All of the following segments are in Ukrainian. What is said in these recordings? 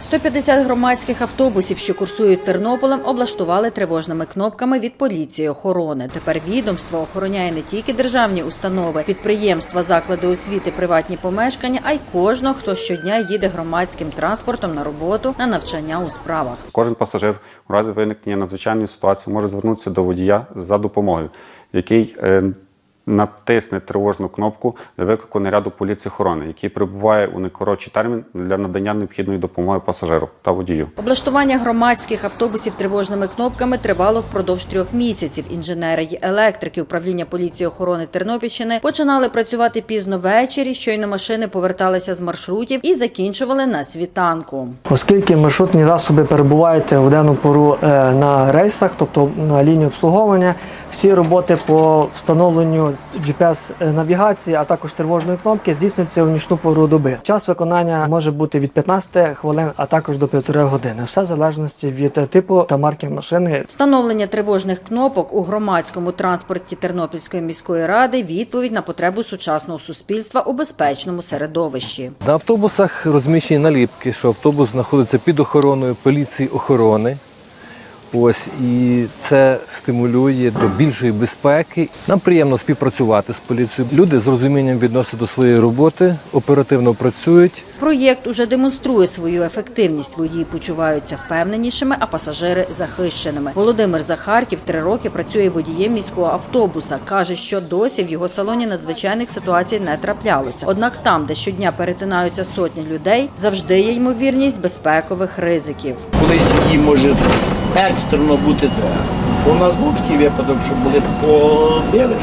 150 громадських автобусів, що курсують Тернополем, облаштували тривожними кнопками від поліції охорони. Тепер відомство охороняє не тільки державні установи, підприємства, заклади освіти, приватні помешкання, а й кожного, хто щодня їде громадським транспортом на роботу на навчання у справах. Кожен пасажир у разі виникнення надзвичайної ситуації може звернутися до водія за допомогою, який е, натисне тривожну кнопку для виклику наряду поліції охорони, який перебуває у найкоротший термін для надання необхідної допомоги пасажиру та водію. Облаштування громадських автобусів тривожними кнопками тривало впродовж трьох місяців. Інженери й електрики управління поліції охорони Тернопільщини починали працювати пізно ввечері. Щойно машини поверталися з маршрутів і закінчували на світанку. Оскільки маршрутні засоби перебувають в денну пору е, на рейсах, тобто на лінії обслуговування, всі роботи по встановленню GPS-навігації, а також тривожної кнопки здійснюються у нічну пору доби. Час виконання може бути від 15 хвилин, а також до півтори години. Все в залежності від типу та марки машини. Встановлення тривожних кнопок у громадському транспорті Тернопільської міської ради відповідь на потребу сучасного суспільства у безпечному середовищі. На автобусах розміщені наліпки, що автобус знаходиться під охороною поліції охорони. Ось і це стимулює до більшої безпеки. Нам приємно співпрацювати з поліцією. Люди з розумінням відносяться до своєї роботи, оперативно працюють. Проєкт уже демонструє свою ефективність. Водії почуваються впевненішими, а пасажири захищеними. Володимир Захарків три роки працює водієм міського автобуса. каже, що досі в його салоні надзвичайних ситуацій не траплялося. Однак там, де щодня перетинаються сотні людей, завжди є ймовірність безпекових ризиків. колись її може екстрено бути треба. У нас був такий випадок, що були побили.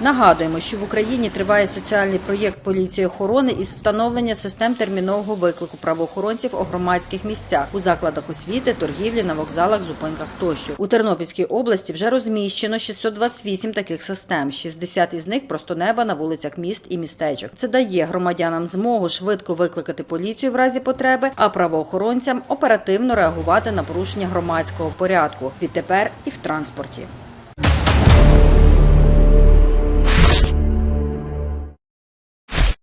Нагадуємо, що в Україні триває соціальний проєкт поліції охорони із встановлення систем термінового виклику правоохоронців у громадських місцях у закладах освіти, торгівлі, на вокзалах, зупинках тощо. У Тернопільській області вже розміщено 628 таких систем. 60 із них просто неба на вулицях міст і містечок. Це дає громадянам змогу швидко викликати поліцію в разі потреби, а правоохоронцям оперативно реагувати на порушення громадського порядку відтепер і в транспорті.